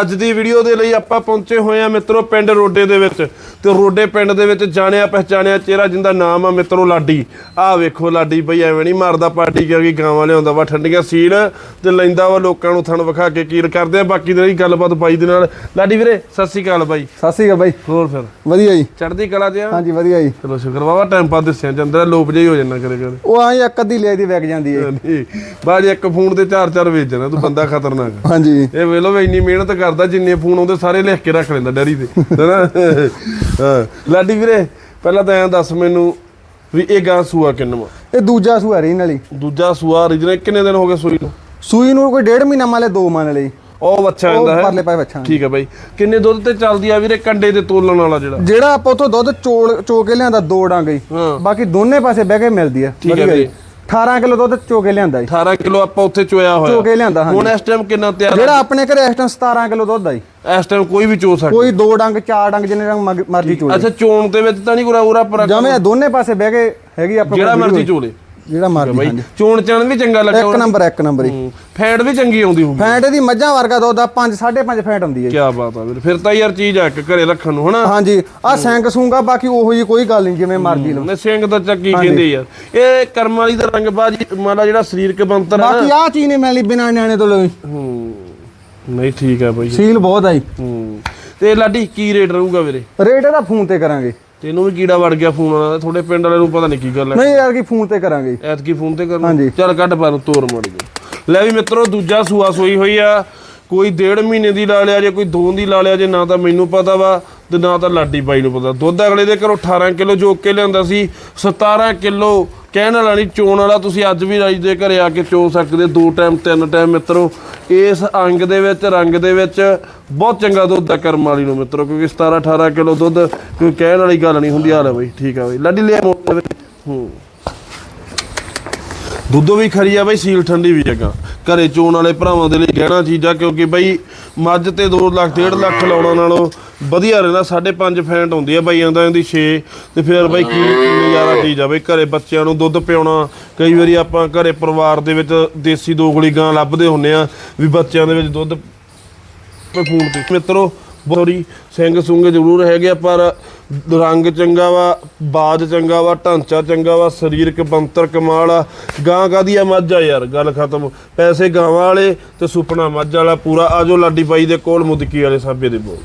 ਅੱਜ ਦੀ ਵੀਡੀਓ ਦੇ ਲਈ ਆਪਾਂ ਪਹੁੰਚੇ ਹੋਏ ਆ ਮਿੱਤਰੋ ਪਿੰਡ ਰੋਡੇ ਦੇ ਵਿੱਚ। ਤੇ ਰੋਡੇ ਪਿੰਡ ਦੇ ਵਿੱਚ ਜਾਣਿਆ ਪਹਿਚਾਣਿਆ ਚਿਹਰਾ ਜਿੰਦਾ ਨਾਮ ਆ ਮਿੱਤਰੋ ਲਾਡੀ। ਆਹ ਵੇਖੋ ਲਾਡੀ ਬਈ ਐਵੇਂ ਨਹੀਂ ਮਾਰਦਾ ਪਾਰਟੀ ਕਿਉਂਕਿ ਗਾਵਾਂ ਲਿਆਉਂਦਾ ਵਾ ਠੰਡੀਆਂ ਸੀਲ ਤੇ ਲੈਂਦਾ ਵਾ ਲੋਕਾਂ ਨੂੰ ਥਣ ਵਿਖਾ ਕੇ ਕੀਰ ਕਰਦੇ ਆ। ਬਾਕੀ ਦੀ ਗੱਲਬਾਤ ਬਾਈ ਦੇ ਨਾਲ। ਲਾਡੀ ਵੀਰੇ ਸਤਿ ਸ਼੍ਰੀ ਅਕਾਲ ਬਾਈ। ਸਤਿ ਸ਼੍ਰੀ ਅਕਾਲ ਬਾਈ। ਹੋਰ ਫਿਰ? ਵਧੀਆ ਜੀ। ਚੜ੍ਹਦੀ ਕਲਾ ਤੇ ਆ? ਹਾਂਜੀ ਵਧੀਆ ਜੀ। ਚਲੋ ਸ਼ੁਕਰ ਬਾਬਾ ਟਾਈਮ ਪਾ ਦੱਸਿਆ ਜਾਂਦਾ ਲੋਪ ਜਿਹਾ ਹੀ ਜਾਂਦਾ ਕਰੇ ਕਰੇ ਉਹ ਆਂ ਇੱਕ ਅੱਧੀ ਲੈ ਦੀ ਵਿਕ ਜਾਂਦੀ ਹੈ ਬਾਜ ਇੱਕ ਫੋਨ ਤੇ ਚਾਰ ਚਾਰ ਵੇਚ ਜਾਣਾ ਤੂੰ ਬੰਦਾ ਖਤਰਨਾਕ ਹਾਂਜੀ। ਇਹ ਵੇਖ ਲਓ ਵੀ ਇੰਨੀ ਮਿਹਨਤ ਕਰਦਾ ਜਿੰਨੇ ਫੋਨ ਆਉਂਦੇ ਸਾਰੇ ਲਿਖ ਕੇ ਰੱਖ ਲੈਂਦਾ ਡੈਰੀ ਤੇ ਹੈਨਾ ਹਾਂ। ਲਾਡੀ ਵੀਰੇ ਪਹਿਲਾਂ ਤਾਂ ਐਂ ਦੱਸ ਮੈਨੂੰ ਵੀ ਇਹ ਗਾਂ ਸੂਆ ਕਿੰਨਵਾ ਇਹ ਦੂਜਾ ਸੂਆ ਰਹੀ ਨਾਲੀ ਦੂਜਾ ਸੂਆ original ਕਿੰਨੇ ਦਿਨ ਹੋ ਗਏ ਸੂਈ ਨੂੰ? ਸੂਈ ਨੂੰ ਕੋਈ ਡੇਢ ਮਹੀਨਾ ਮਾਲੇ ਦੋ ਮੰਨ ਲਈ ਉਹ ਬੱਚਾ ਆਂਦਾ ਹੈ। ਪਰਲੇ ਪਾਏ ਬੱਚਾ ਠੀਕ ਹੈ ਬਾਈ। ਕਿੰਨੇ ਦੁੱਧ ਤੇ ਚੱਲਦੀ ਆ ਵੀਰੇ ਕੰਡੇ ਤੇ ਤੋਲਣ ਵਾਲਾ ਜਿਹੜਾ? ਜਿਹੜਾ ਆਪਾਂ ਉਥੋਂ ਦੁੱਧ ਚੋਲ ਚੋ ਕੇ ਲਿਆਂਦਾ ਦੋ ਡਾਂਗ। ਬਾਕੀ ਦੋਨੇ ਪਾਸੇ ਬਹਿ ਕੇ ਮਿਲਦੀ ਹੈ ਠੀਕ ਹੈ ਜੀ। ਵੀਰੇ। 18 ਕਿਲੋ ਦੁੱਧ ਚੋ ਕੇ ਲਿਆਂਦਾ ਜੀ। 18 ਕਿਲੋ ਆਪਾਂ ਉੱਥੇ ਚੋਇਆ ਹੋਇਆ। ਚੋ ਕੇ ਲਿਆਂਦਾ ਹੁਣ ਹਾਂਜੀ ਇਸ ਟਾਈਮ ਕਿੰਨਾ ਤਿਆਰ? ਜਿਹੜਾ ਆਪਣੇ ਘਰੇ ਇਸ ਟਾਈਮ 17 ਕਿਲੋ ਦੁੱਧ ਆ ਜੀ। ਇਸ ਟਾਈਮ ਕੋਈ ਵੀ ਚੋ ਸਕਦਾ। ਕੋਈ ਦੋ ਡੰਗ ਚਾਰ ਡੰਗ ਜਿੰਨੇ ਡੰਗ ਮਰਜ਼ੀ ਚੋ ਅੱਛਾ ਚੋਣ ਦੇ ਵਿੱਚ ਤਾਂ ਨਹੀਂ ਕੋਈ ਉਰਾ ਪਰ ਜਮੇ ਦੋਨੇ ਪਾਸੇ ਬਹਿ ਕੇ ਹੈਗੀ ਆਪਣੇ ਜਿਹੜਾ ਮਰਜ਼ੀ। ਚੋਲੇ ਜਿਹੜਾ ਮਰਜ਼ੀ ਬਾਈ। ਹਾਂਜੀ ਚੋਣ ਚਣ ਵੀ ਚੰਗਾ ਲੱਗਾ ਇੱਕ ਨੰਬਰ ਇੱਕ ਨੰਬਰ ਹੀ। ਫੈਟ ਵੀ ਚੰਗੀ ਆਉਂਦੀ ਹੋਊਗੀ। ਫੈਂਟ ਦੀ ਮੱਝਾਂ ਵਰਗਾ ਦੁੱਧ ਆ 5 5.5 ਫੈਂਟ ਹੁੰਦੀ ਹੈ ਜੀ। ਕੀ ਬਾਤ ਆ ਵੀਰ ਫਿਰ ਤਾਂ ਯਾਰ ਚੀਜ਼ ਆ ਇੱਕ ਘਰੇ ਰੱਖਣ ਨੂੰ ਹਨਾ? ਹਾਂਜੀ ਆ ਸੈਂਕ ਸੂੰਗਾ ਬਾਕੀ ਉਹੋ ਜੀ ਕੋਈ ਗੱਲ ਨਹੀਂ ਜਿਵੇਂ ਮਰਜ਼ੀ ਲਓ। ਨੇ ਸਿੰਘ ਦਾ ਚੱਕੀ ਕਹਿੰਦੇ ਯਾਰ। ਇਹ ਕਰਮ ਵਾਲੀ ਦਾ ਰੰਗ ਬਾਜੀ ਮਾਲਾ ਜਿਹੜਾ ਸਰੀਰਕ ਬੰਤਰ ਹੈ ਬਾਕੀ ਆ ਚੀਜ਼ ਨਹੀਂ ਮਿਲਣੀ ਬਿਨਾਂ ਨਿਆਣੇ ਤੋਂ ਲਈ ਹੂੰ ਨਹੀਂ ਠੀਕ ਆ ਬਾਈ। ਸੀਲ ਬਹੁਤ ਆਈ ਹੂੰ ਤੇ ਲਾਡੀ ਕੀ ਰੇਟ ਰਹੂਗਾ ਵੀਰੇ? ਰੇਟ ਇਹਦਾ ਫੋਨ ਤੇ ਕਰਾਂਗੇ। ਤੈਨੂੰ ਵੀ ਕੀੜਾ ਵੜ ਗਿਆ ਫੋਨ ਵਾਲਾ ਥੋੜੇ ਪਿੰਡ ਵਾਲੇ ਨੂੰ ਪਤਾ ਨਹੀਂ ਕੀ ਗੱਲ ਹੈ। ਨਹੀਂ ਯਾਰ ਕੀ ਫੋਨ ਤੇ ਕਰਾਂਗੇ। ਐਤਕੀ ਫੋਨ ਤੇ ਕਰਨਾ ਹਾਂਜੀ। ਚੱਲ ਕੱਢ ਪਰ ਤੋਰ ਮੜ ਗਿਆ ਲੈ ਵੀ ਮਿੱਤਰੋ ਦੂਜਾ ਸੂਆ ਸੋਈ ਹੋਈ ਆ। ਕੋਈ ਡੇਢ ਮਹੀਨੇ ਦੀ ਲਾ ਲਿਆ ਜੇ ਕੋਈ ਦੋ ਦੀ ਲਾ ਲਿਆ ਜੇ ਨਾ ਤਾਂ ਮੈਨੂੰ ਪਤਾ ਵਾ। ਤੇ ਨਾ ਤਾਂ ਲਾਡੀ ਬਾਈ ਨੂੰ ਪਤਾ। ਦੁੱਧ ਅਗਲੇ ਦੇ ਘਰੋਂ 18 ਕਿਲੋ ਜੋਕ ਕੇ ਲਿਆਂਦਾ ਸੀ 17 ਕਿਲੋ ਕਹਿਣ ਵਾਲਾ ਨਹੀਂ, ਚੋਣ ਵਾਲਾ, ਤੁਸੀਂ ਅੱਜ ਵੀ ਰਾਜ ਦੇ ਘਰੇ ਆ ਕੇ ਚੋ ਸਕਦੇ ਦੋ ਟਾਈਮ ਤਿੰਨ ਟਾਈਮ ਮਿੱਤਰੋ। ਇਸ ਅੰਗ ਦੇ ਵਿੱਚ, ਰੰਗ ਦੇ ਵਿੱਚ ਬਹੁਤ ਚੰਗਾ ਦੁੱਧ ਆ ਕਰਮ ਵਾਲੀ ਨੂੰ ਮਿੱਤਰੋ, ਕਿਉਂਕਿ 17 18 ਕਿਲੋ ਦੁੱਧ, ਕੋਈ ਕਹਿਣ ਵਾਲੀ ਗੱਲ ਨਹੀਂ ਹੁੰਦੀ। ਹਾਲੇ ਬਈ, ਠੀਕ ਆ ਬਈ। ਲਾਡੀ ਲਿਆ ਮੋਟਰ ਵਿੱਚ। ਹੂੰ। ਦੁੱਧ ਵੀ ਖਰੀ ਆ ਬਈ, ਸੀਲ ਠੰਡੀ ਵੀ ਹੈਗਾ। ਘਰੇ ਚੋਣ ਵਾਲੇ ਭਰਾਵਾਂ ਦੇ ਲਈ ਗਹਿਣਾ ਚੀਜ਼ਾਂ, ਕਿਉਂਕਿ ਬਈ ਮੱਝ ਤੇ 2 ਲੱਖ 1.5 ਲੱਖ ਲਾਉਣਾ ਨਾਲੋਂ ਵਧੀਆ ਰਹਿੰਦਾ 5.5 ਫੈਂਟ ਹੁੰਦੀ ਆ ਬਾਈ ਦਾ ਇਹਦੀ 6 ਤੇ ਫਿਰ ਬਈ ਕੀ ਨਜ਼ਾਰਾ ਚੀਜ਼ ਆ ਬਈ, ਘਰੇ ਬੱਚਿਆਂ ਨੂੰ ਦੁੱਧ ਪਿਉਣਾ। ਕਈ ਵਾਰੀ ਆਪਾਂ ਘਰੇ ਪਰਿਵਾਰ ਦੇ ਵਿੱਚ ਦੇਸੀ ਦੋਗਲੀ ਗਾਂ ਲੱਭਦੇ ਹੁੰਨੇ ਆ, ਵੀ ਬੱਚਿਆਂ ਦੇ ਵਿੱਚ ਦੁੱਧ ਫੂਨ ਤੇ। ਮਿੱਤਰੋ ਬੋਰੀ ਸਿੰਘ ਸੁੰਗ ਜ਼ਰੂਰ ਹੈਗੇ ਆ, ਪਰ ਰੰਗ ਚੰਗਾ ਵਾ ਬਾਜ ਚੰਗਾ ਵਾ ਢਾਂਚਾ ਚੰਗਾ ਵਾ ਸਰੀਰਕ ਬੰਤਰ ਕਮਾਲ ਆ। ਗਾਂ ਕਾਦੀ ਆ? ਮੱਝ ਆ ਯਾਰ ਗੱਲ ਖਤਮ। ਪੈਸੇ ਗਾਵਾਂ ਵਾਲੇ ਤੇ ਸੁਪਨਾ ਮੱਝ ਵਾਲਾ ਪੂਰਾ। ਆਜੋ ਲਾਡੀ ਬਾਈ ਦੇ ਕੋਲ ਮੁਦਕੀ ਵਾਲੇ ਸਾਬੇ ਦੇ ਬੋਲ।